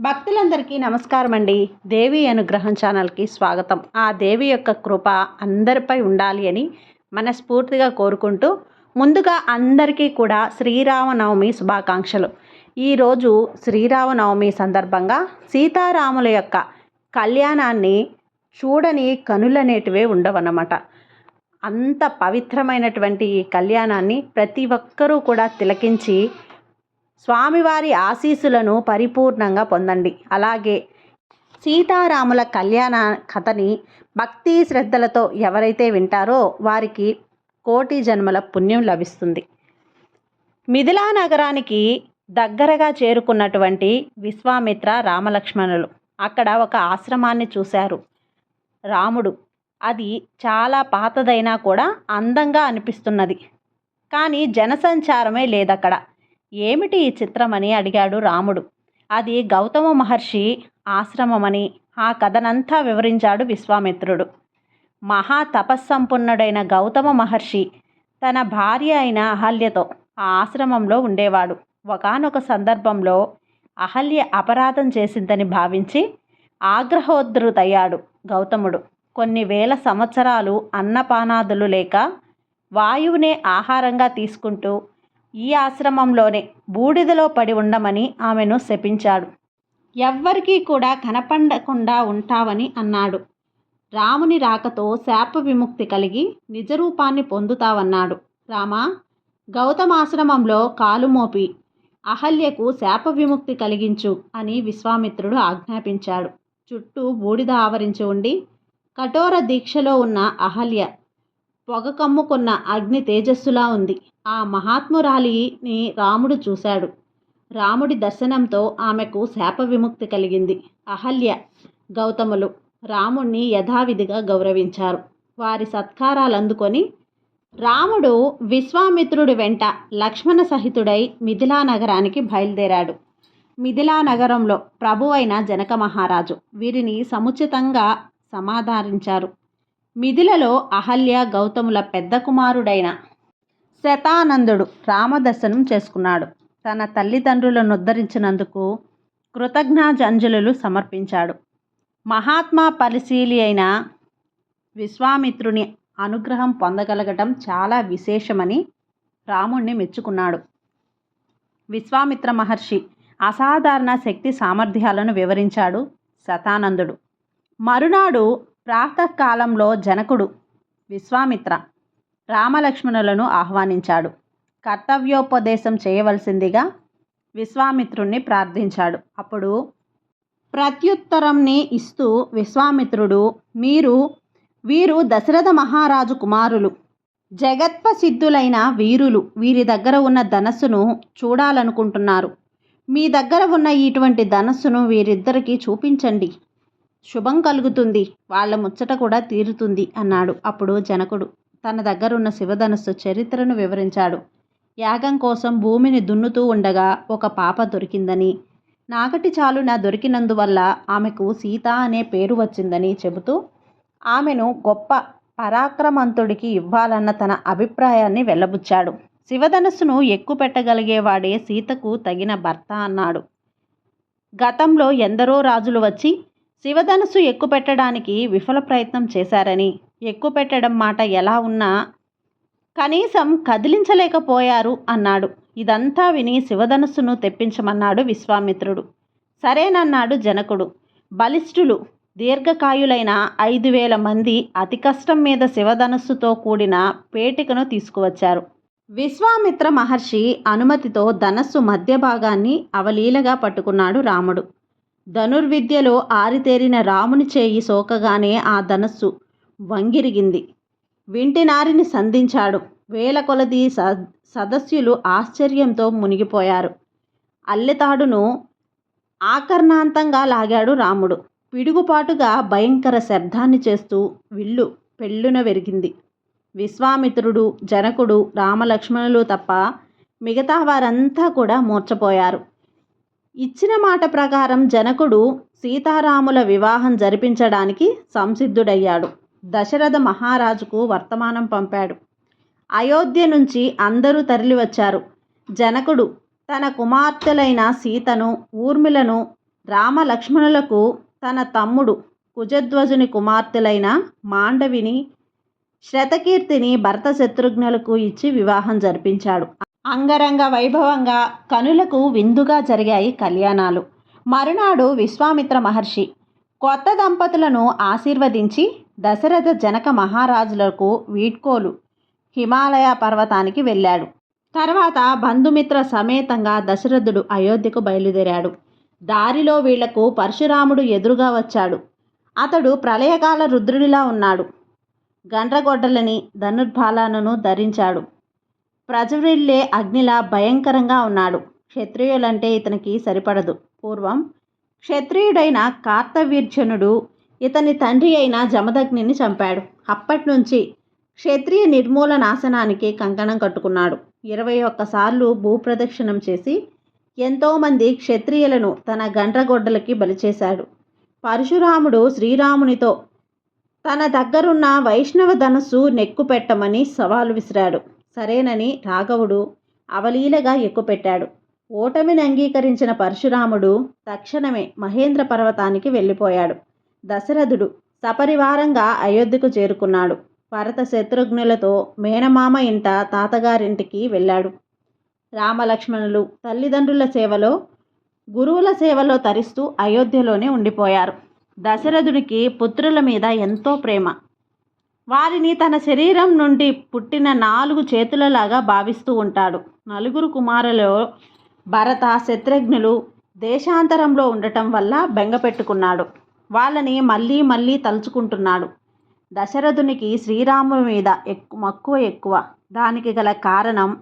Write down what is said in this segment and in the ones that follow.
భక్తులందరికీ నమస్కారం అండి దేవి అనుగ్రహం ఛానల్కి స్వాగతం. ఆ దేవి యొక్క కృప అందరిపై ఉండాలి అని మనస్ఫూర్తిగా కోరుకుంటూ ముందుగా అందరికీ కూడా శ్రీరామనవమి శుభాకాంక్షలు. ఈరోజు శ్రీరామనవమి సందర్భంగా సీతారాముల యొక్క కళ్యాణాన్ని చూడని కనులనేటివే ఉండవన్నమాట. అంత పవిత్రమైనటువంటి ఈ కళ్యాణాన్ని ప్రతి ఒక్కరూ కూడా తిలకించి స్వామివారి ఆశీస్సులను పరిపూర్ణంగా పొందండి. అలాగే సీతారాముల కళ్యాణ కథని భక్తి శ్రద్ధలతో ఎవరైతే వింటారో వారికి కోటి జన్మల పుణ్యం లభిస్తుంది. మిథిలా నగరానికి దగ్గరగా చేరుకున్నటువంటి విశ్వామిత్ర రామలక్ష్మణులు అక్కడ ఒక ఆశ్రమాన్ని చూశారు. రాముడు అది చాలా పాతదైనా కూడా అందంగా అనిపిస్తున్నది. కానీ జనసంచారమే లేదక్కడ. ఏమిటి ఈ చిత్రమని అడిగాడు రాముడు. అది గౌతమ మహర్షి ఆశ్రమమని ఆ కథనంతా వివరించాడు విశ్వామిత్రుడు. మహా తపస్సంపన్నుడైన గౌతమ మహర్షి తన భార్య అయిన అహల్యతో ఆ ఆశ్రమంలో ఉండేవాడు. ఒకానొక సందర్భంలో అహల్య అపరాధం చేసిందని భావించి ఆగ్రహోద్ధృతయ్యాడు గౌతముడు. కొన్ని వేల సంవత్సరాలు అన్నపానాదులు లేక వాయువునే ఆహారంగా తీసుకుంటూ ఈ ఆశ్రమంలోనే బూడిదలో పడి ఉండమని ఆమెను శపించాడు. ఎవ్వరికీ కూడా కనపడకుండా ఉంటావని అన్నాడు. రాముని రాకతో శాప విముక్తి కలిగి నిజరూపాన్ని పొందుతావన్నాడు. రామా గౌతమాశ్రమంలో కాలుమోపి అహల్యకు శాప విముక్తి కలిగించు అని విశ్వామిత్రుడు ఆజ్ఞాపించాడు. చుట్టూ బూడిద ఆవరించి ఉండి కఠోర దీక్షలో ఉన్న అహల్య పొగ కమ్ముకున్న అగ్ని తేజస్సులా ఉంది. ఆ మహాత్మురాలిని రాముడు చూశాడు. రాముడి దర్శనంతో ఆమెకు శాప విముక్తి కలిగింది. అహల్య గౌతములు రాముణ్ణి యథావిధిగా గౌరవించారు. వారి సత్కారాలు అందుకొని రాముడు విశ్వామిత్రుడి వెంట లక్ష్మణ సహితుడై మిథిలా నగరానికి బయలుదేరాడు. మిథిలా నగరంలో ప్రభువైన జనక మహారాజు వీరిని సముచితంగా సమాధారించారు మిథిలలో అహల్య గౌతముల పెద్ద కుమారుడైన శతానందుడు రామదర్శనం చేసుకున్నాడు. తన తల్లిదండ్రులను ఉద్ధరించినందుకు కృతజ్ఞాజంజలు సమర్పించాడు. మహాత్మా పరిశీలి అయిన విశ్వామిత్రుని అనుగ్రహం పొందగలగటం చాలా విశేషమని రాముణ్ణి మెచ్చుకున్నాడు. విశ్వామిత్ర మహర్షి అసాధారణ శక్తి సామర్థ్యాలను వివరించాడు శతానందుడు. మరునాడు ప్రాతకాలంలో జనకుడు విశ్వామిత్ర రామలక్ష్మణులను ఆహ్వానించాడు. కర్తవ్యోపదేశం చేయవలసిందిగా విశ్వామిత్రుణ్ణి ప్రార్థించాడు. అప్పుడు ప్రత్యుత్తరంని ఇస్తూ విశ్వామిత్రుడు మీరు వీరు దశరథ మహారాజు కుమారులు జగత్వసిద్ధులైన వీరులు వీరి దగ్గర ఉన్న ధనస్సును చూడాలనుకుంటున్నారు. మీ దగ్గర ఉన్న ఇటువంటి ధనస్సును వీరిద్దరికీ చూపించండి. శుభం కలుగుతుంది. వాళ్ళ ముచ్చట కూడా తీరుతుంది అన్నాడు అప్పుడు జనకుడు. తన దగ్గరున్న శివధనస్సు చరిత్రను వివరించాడు. యాగం కోసం భూమిని దున్నుతూ ఉండగా ఒక పాప దొరికిందని నాగటి చాలున దొరికినందువల్ల ఆమెకు సీత అనే పేరు వచ్చిందని చెబుతూ ఆమెను గొప్ప పరాక్రమంతుడికి ఇవ్వాలన్న తన అభిప్రాయాన్ని వెళ్ళబుచ్చాడు శివధనస్సును ఎక్కుపెట్టగలిగేవాడే సీతకు తగిన భర్త అన్నాడు. గతంలో ఎందరో రాజులు వచ్చి శివధనుసు ఎక్కుపెట్టడానికి విఫల ప్రయత్నం చేశారని. ఎక్కుపెట్టడం మాట ఎలా ఉన్నా కనీసం కదిలించలేకపోయారు అన్నాడు. ఇదంతా విని శివధనుస్సును తెప్పించమన్నాడు విశ్వామిత్రుడు. సరేనన్నాడు జనకుడు. బలిష్ఠులు దీర్ఘకాయులైన ఐదు వేల మంది అతి కష్టం మీద శివధనుస్సుతో కూడిన పేటికను తీసుకువచ్చారు. విశ్వామిత్ర మహర్షి అనుమతితో ధనస్సు మధ్య భాగాన్ని అవలీలగా పట్టుకున్నాడు రాముడు. ధనుర్విద్యలో ఆరితేరిన రాముని చేయి సోకగానే ఆ ధనస్సు వంగిరిగింది. వింటినారిని సంధించాడు. వేల కొలది సదస్సులు సదస్యులు ఆశ్చర్యంతో మునిగిపోయారు. అల్లెతాడును ఆకర్ణాంతంగా లాగాడు రాముడు. పిడుగుపాటుగా భయంకర శబ్దాన్ని చేస్తూ విల్లు పెళ్ళున వెరిగింది. విశ్వామిత్రుడు జనకుడు రామలక్ష్మణులు తప్ప మిగతా వారంతా కూడా మూర్చపోయారు ఇచ్చిన మాట ప్రకారం జనకుడు సీతారాముల వివాహం జరిపించడానికి సంసిద్ధుడయ్యాడు. దశరథ మహారాజుకు వర్తమానం పంపాడు. అయోధ్య నుంచి అందరూ తరలివచ్చారు. జనకుడు తన కుమార్తెలైన సీతను ఊర్మిలను రామలక్ష్మణులకు తన తమ్ముడు కుజధ్వజుని కుమార్తెలైన మాండవిని శ్రతకీర్తిని భర్త శత్రుఘ్నులకు ఇచ్చి వివాహం జరిపించాడు. అంగరంగ వైభవంగా కనులకు విందుగా జరిగాయి కళ్యాణాలు. మరునాడు విశ్వామిత్ర మహర్షి కొత్త దంపతులను ఆశీర్వదించి దశరథ జనక మహారాజులకు వీడ్కోలు హిమాలయ పర్వతానికి వెళ్ళాడు. తర్వాత బంధుమిత్ర సమేతంగా దశరథుడు అయోధ్యకు బయలుదేరాడు. దారిలో వీళ్ళకు పరశురాముడు ఎదురుగా వచ్చాడు. అతడు ప్రళయకాల రుద్రుడిలా ఉన్నాడు. గండ్రగొడ్డలని ధనుర్బాలాలను ధరించాడు. ప్రజ్వరిల్లే అగ్నిలా భయంకరంగా ఉన్నాడు. క్షత్రియులంటే ఇతనికి సరిపడదు. పూర్వం క్షత్రియుడైన కార్తవీర్జనుడు ఇతని తండ్రి అయిన జమదగ్నిని చంపాడు. అప్పటి నుంచి క్షత్రియ నిర్మూల నాశనానికి కంకణం కట్టుకున్నాడు. ఇరవై ఒక్కసార్లు భూప్రదక్షిణం చేసి ఎంతోమంది క్షత్రియులను తన గండ్రగొడ్డలకి బలిచేశాడు పరశురాముడు శ్రీరామునితో తన దగ్గరున్న వైష్ణవ ధనస్సు నెక్కు పెట్టమని సవాలు విసిరాడు. సరేనని రాఘవుడు అవలీలగా ఎక్కుపెట్టాడు. ఓటమిని అంగీకరించిన పరశురాముడు తక్షణమే మహేంద్ర పర్వతానికి వెళ్ళిపోయాడు. దశరథుడు సపరివారంగా అయోధ్యకు చేరుకున్నాడు. భరత శత్రుఘ్నులతో మేనమామ ఇంట తాతగారింటికి వెళ్ళాడు. రామలక్ష్మణులు తల్లిదండ్రుల సేవలో గురువుల సేవలో తరిస్తూ అయోధ్యలోనే ఉండిపోయారు. దశరథుడికి పుత్రుల మీద ఎంతో ప్రేమ. వారిని తన శరీరం నుండి పుట్టిన నాలుగు చేతులలాగా భావిస్తూ ఉంటాడు. నలుగురు కుమారులో భరత శత్రుఘ్నులు దేశాంతరంలో ఉండటం వల్ల బెంగ పెట్టుకున్నాడు. వాళ్ళని మళ్ళీ మళ్ళీ తలుచుకుంటున్నాడు. దశరథునికి శ్రీరాముడి మీద ఎక్కువ మక్కువ ఎక్కువ. దానికి గల కారణం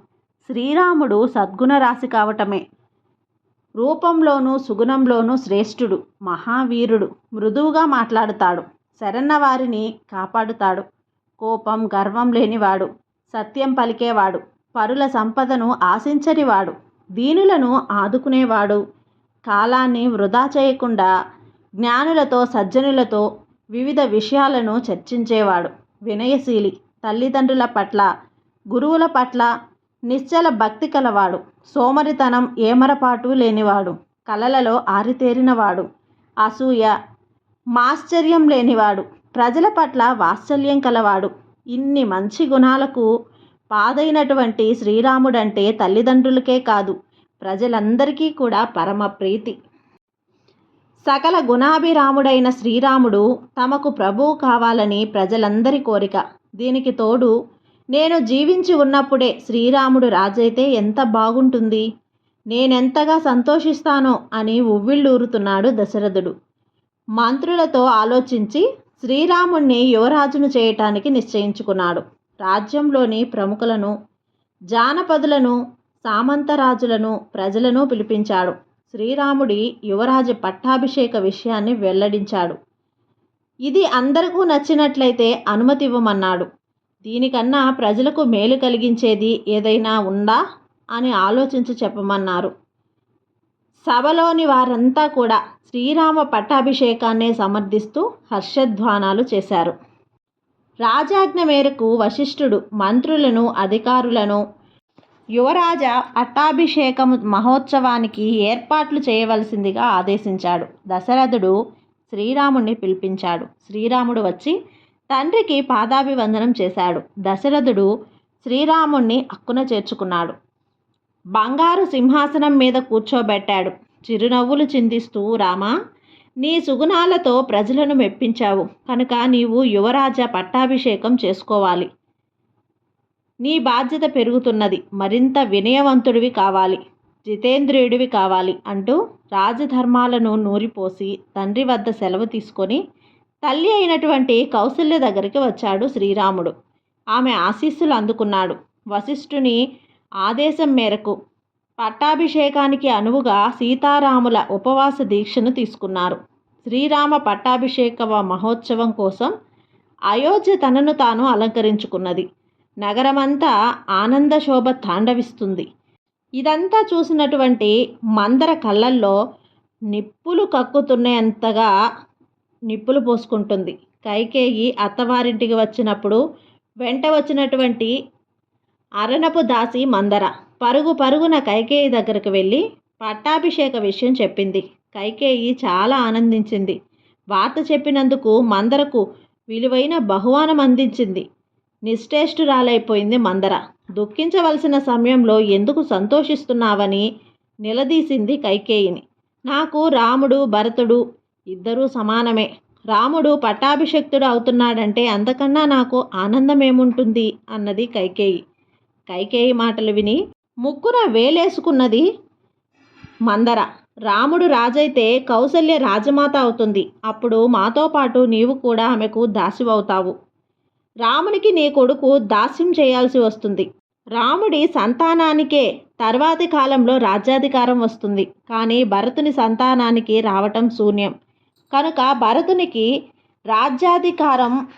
శ్రీరాముడు సద్గుణ రాశి కావటమే. రూపంలోనూ సుగుణంలోనూ శ్రేష్ఠుడు మహావీరుడు మృదువుగా మాట్లాడుతాడు. శరన్న వారిని కాపాడుతాడు. కోపం గర్వం లేనివాడు సత్యం పలికేవాడు పరుల సంపదను ఆశించనివాడు దీనులను ఆదుకునేవాడు. కాలాన్ని వృధా చేయకుండా జ్ఞానులతో సజ్జనులతో వివిధ విషయాలను చర్చించేవాడు. వినయశీలి తల్లిదండ్రుల పట్ల గురువుల పట్ల నిశ్చల భక్తి కలవాడు. సోమరితనం ఏమరపాటు లేనివాడు. కలలలో ఆరితేరినవాడు. అసూయ మాశ్చర్యం లేనివాడు. ప్రజల పట్ల వాత్సల్యం కలవాడు. ఇన్ని మంచి గుణాలకు పాదైనటువంటి శ్రీరాముడంటే తల్లిదండ్రులకే కాదు ప్రజలందరికీ కూడా పరమ ప్రీతి. సకల గుణాభిరాముడైన శ్రీరాముడు తమకు ప్రభువు కావాలని ప్రజలందరి కోరిక. దీనికి తోడు నేను జీవించి ఉన్నప్పుడే శ్రీరాముడు రాజైతే ఎంత బాగుంటుంది నేనెంతగా సంతోషిస్తానో అని ఉవ్విళ్ళూరుతున్నాడు దశరథుడు. మంత్రులతో ఆలోచించి శ్రీరాముణ్ణి యువరాజును చేయటానికి నిశ్చయించుకున్నాడు. రాజ్యంలోని ప్రముఖులను జానపదులను సామంతరాజులను ప్రజలను పిలిపించాడు. శ్రీరాముడి యువరాజు పట్టాభిషేక విషయాన్ని వెల్లడించాడు. ఇది అందరికీ నచ్చినట్లయితే అనుమతి ఇవ్వమన్నాడు. దీనికన్నా ప్రజలకు మేలు కలిగించేది ఏదైనా ఉందా అని ఆలోచించి చెప్పమన్నారు. సభలోని వారంతా కూడా శ్రీరామ పట్టాభిషేకాన్ని సమర్థిస్తూ హర్షధ్వానాలు చేశారు. రాజాజ్ఞ మేరకు వశిష్ఠుడు మంత్రులను అధికారులను యువరాజ పట్టాభిషేకం మహోత్సవానికి ఏర్పాట్లు చేయవలసిందిగా ఆదేశించాడు. దశరథుడు శ్రీరాముణ్ణి పిలిపించాడు. శ్రీరాముడు వచ్చి తండ్రికి పాదాభివందనం చేశాడు. దశరథుడు శ్రీరాముణ్ణి అక్కున చేర్చుకున్నాడు. బంగారు సింహాసనం మీద కూర్చోబెట్టాడు. చిరునవ్వులు చిందిస్తూ రామా నీ సుగుణాలతో ప్రజలను మెప్పించావు. కనుక నీవు యువరాజ పట్టాభిషేకం చేసుకోవాలి. నీ బాధ్యత పెరుగుతున్నది. మరింత వినయవంతుడివి కావాలి. జితేంద్రియుడివి కావాలి అంటూ రాజధర్మాలను నూరిపోసి తండ్రి వద్ద సెలవు తీసుకొని తల్లి అయినటువంటి కౌశల్య దగ్గరికి వచ్చాడు శ్రీరాముడు. ఆమె ఆశీస్సులు అందుకున్నాడు. వశిష్ఠుని ఆదేశం మేరకు పట్టాభిషేకానికి అనువుగా సీతారాముల ఉపవాస దీక్షను తీసుకున్నారు. శ్రీరామ పట్టాభిషేక మహోత్సవం కోసం అయోధ్య తనను తాను అలంకరించుకున్నది. నగరమంతా ఆనంద శోభ తాండవిస్తుంది. ఇదంతా చూసినటువంటి మందర కళ్ళల్లో నిప్పులు కక్కుతున్నంతగా నిప్పులు పోసుకుంటుంది. కైకేయి అత్తవారింటికి వచ్చినప్పుడు వెంట వచ్చినటువంటి అరణపు దాసి మందర. పరుగు పరుగున కైకేయి దగ్గరకు వెళ్ళి పట్టాభిషేక విషయం చెప్పింది. కైకేయి చాలా ఆనందించింది. వార్త చెప్పినందుకు మందరకు విలువైన బహుమానం అందించింది. నిశ్చేష్టురాలైపోయింది మందర. దుఃఖించవలసిన సమయంలో ఎందుకు సంతోషిస్తున్నావని నిలదీసింది కైకేయిని. నాకు రాముడు భరతుడు ఇద్దరూ సమానమే. రాముడు పట్టాభిషక్తుడు అవుతున్నాడంటే అంతకన్నా నాకు ఆనందమేముంటుంది? అన్నది కైకేయి. కైకేయి మాటలు విని ముక్కున వేలేసుకున్నది మందర. రాముడు రాజైతే కౌసల్య రాజమాత అవుతుంది. అప్పుడు మాతో పాటు నీవు కూడా ఆమెకు దాసివవుతావు. రామునికి నీ కొడుకు దాస్యం చేయాల్సి వస్తుంది. రాముడి సంతానానికే తర్వాతి కాలంలో రాజ్యాధికారం వస్తుంది. కానీ భరతుని సంతానానికి రావటం శూన్యం. కనుక భరతునికి రాజ్యాధికారం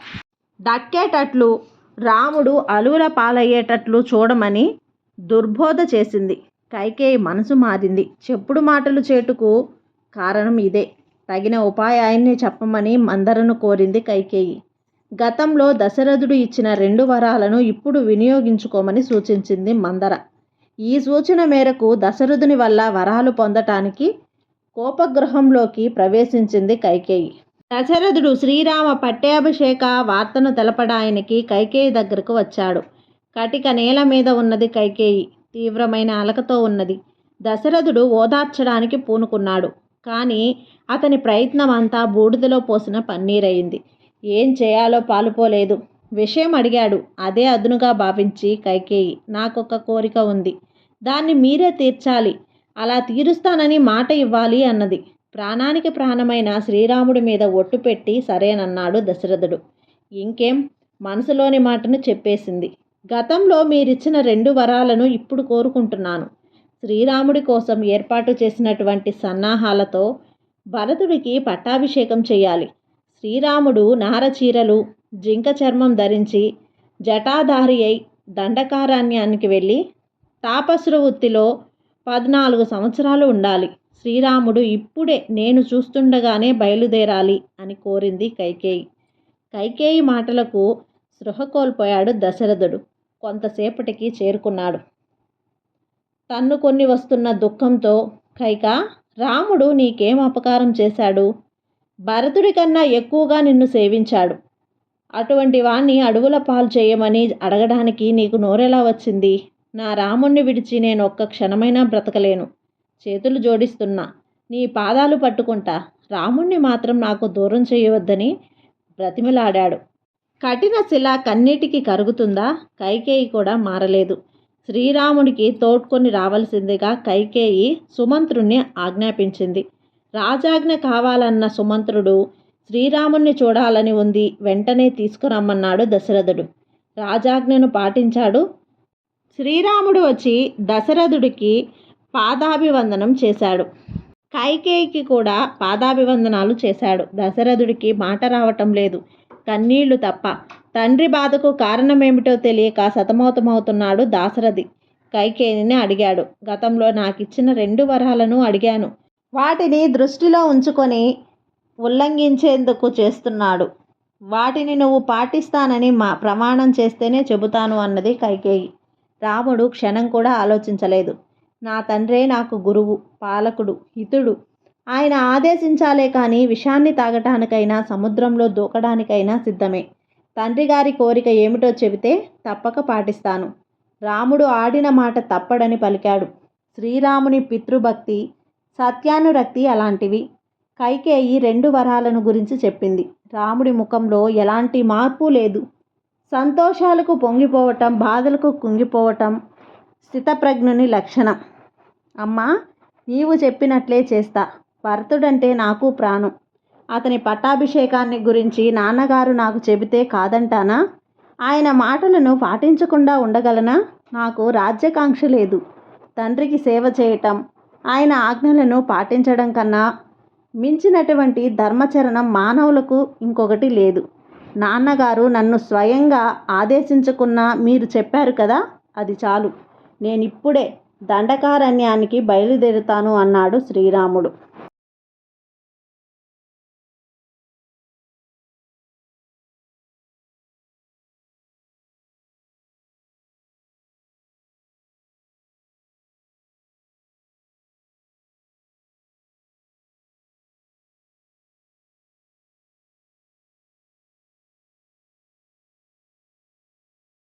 దక్కేటట్లు రాముడు అలువుల పాలయ్యేటట్లు చూడమని దుర్బోధ చేసింది. కైకేయి మనసు మారింది. చెప్పుడు మాటలు చేటుకు కారణం ఇదే. తగిన ఉపాయాన్ని చెప్పమని మందరను కోరింది కైకేయి. గతంలో దశరథుడు ఇచ్చిన రెండు వరాలను ఇప్పుడు వినియోగించుకోమని సూచించింది మందర. ఈ సూచన మేరకు దశరథుని వల్ల వరాలు పొందటానికి కోపగృహంలోకి ప్రవేశించింది కైకేయి. దశరథుడు శ్రీరామ పట్టాభిషేక వార్తను తెలపడానికి కైకేయి దగ్గరకు వచ్చాడు. కటిక నేల మీద ఉన్నది కైకేయి తీవ్రమైన అలకతో ఉన్నది. దశరథుడు ఓదార్చడానికి పూనుకున్నాడు. కానీ అతని ప్రయత్నం అంతా బూడిదలో పోసిన పన్నీరయింది. ఏం చేయాలో పాలుపోలేదు. విషయం అడిగాడు. అదే అదునుగా భావించి కైకేయి నాకొక కోరిక ఉంది. దాన్ని మీరే తీర్చాలి. అలా తీరుస్తానని మాట ఇవ్వాలి అన్నది. ప్రాణానికి ప్రాణమైన శ్రీరాముడి మీద ఒట్టు పెట్టి సరేనన్నాడు దశరథుడు. ఇంకేం? మనసులోని మాటను చెప్పేసింది. గతంలో మీరిచ్చిన రెండు వరాలను ఇప్పుడు కోరుకుంటున్నాను. శ్రీరాముడి కోసం ఏర్పాటు చేసినటువంటి సన్నాహాలతో భరతుడికి పట్టాభిషేకం చేయాలి. శ్రీరాముడు నారచీరలు జింక చర్మం ధరించి జటాధారి అయి దండకారణ్యానికి వెళ్ళి తాపస్ర వృత్తిలో పద్నాలుగు సంవత్సరాలు ఉండాలి. శ్రీరాముడు ఇప్పుడే నేను చూస్తుండగానే బయలుదేరాలి అని కోరింది కైకేయి. కైకేయి మాటలకు సృహ కోల్పోయాడు దశరథుడు. కొంతసేపటికి చేరుకున్నాడు. తన్ను కొన్ని వస్తున్న దుఃఖంతో కైక రాముడు నీకేం అపకారం చేశాడు? భరతుడి కన్నా ఎక్కువగా నిన్ను సేవించాడు. అటువంటి వాణ్ణి అడవుల పాలు చేయమని అడగడానికి నీకు నోరెలా వచ్చింది? నా రాముణ్ణి విడిచి నేను ఒక్క క్షణమైనా బ్రతకలేను. చేతులు జోడిస్తున్నా. నీ పాదాలు పట్టుకుంటా. రాముణ్ణి మాత్రం నాకు దూరం చేయవద్దని బ్రతిమిలాడాడు. కఠిన శిల కన్నీటికి కరుగుతుందా? కైకేయి కూడా మారలేదు. శ్రీరాముడికి తోడ్కొని రావలసిందిగా కైకేయి సుమంత్రుణ్ణి ఆజ్ఞాపించింది. రాజాజ్ఞ కావాలన్న సుమంత్రుడు శ్రీరాముణ్ణి చూడాలని ఉంది వెంటనే తీసుకురమ్మన్నాడు దశరథుడు. రాజాజ్ఞను పాటించాడు. శ్రీరాముడు వచ్చి దశరథుడికి పాదాభివందనం చేశాడు. కైకేయికి కూడా పాదాభివందనాలు చేశాడు. దశరథుడికి మాట రావటం లేదు. కన్నీళ్ళు తప్ప. తండ్రి బాధకు కారణమేమిటో తెలియక సతమతమవుతున్నాడు దాశరథి. కైకేయిని అడిగాడు. గతంలో నాకు ఇచ్చిన రెండు వరాలను అడిగాను. వాటిని దృష్టిలో ఉంచుకొని ఉల్లంఘించేందుకు చేస్తున్నాడు. వాటిని నువ్వు పాటిస్తానని మా ప్రమాణం చేస్తేనే చెబుతాను అన్నది కైకేయి. రాముడు క్షణం కూడా ఆలోచించలేదు. నా తండ్రే నాకు గురువు పాలకుడు హితుడు. ఆయన ఆదేశించాలే కానీ విషాన్ని తాగటానికైనా సముద్రంలో దూకడానికైనా సిద్ధమే. తండ్రి గారి కోరిక ఏమిటో చెబితే తప్పక పాటిస్తాను. రాముడు ఆడిన మాట తప్పడని పలికాడు. శ్రీరాముని పితృభక్తి సత్యానురక్తి అలాంటివి. కైకేయి రెండు వరాలను గురించి చెప్పింది. రాముడి ముఖంలో ఎలాంటి మార్పు లేదు. సంతోషాలకు పొంగిపోవటం బాధలకు కుంగిపోవటం స్థితప్రజ్ఞుని లక్షణం. అమ్మా నీవు చెప్పినట్లే చేస్తా. భరతుడంటే నాకు ప్రాణం. అతని పట్టాభిషేకాన్ని గురించి నాన్నగారు నాకు చెబితే కాదంటానా? ఆయన మాటలను పాటించకుండా ఉండగలనా? నాకు రాజ్యకాంక్ష లేదు. తండ్రికి సేవ చేయటం ఆయన ఆజ్ఞలను పాటించడం కన్నా మించినటువంటి ధర్మచరణం మానవులకు ఇంకొకటి లేదు. నాన్నగారు నన్ను స్వయంగా ఆదేశించకున్నా మీరు చెప్పారు కదా అది చాలు. నేనిప్పుడే దండకారణ్యానికి బయలుదేరుతాను అన్నాడు శ్రీరాముడు.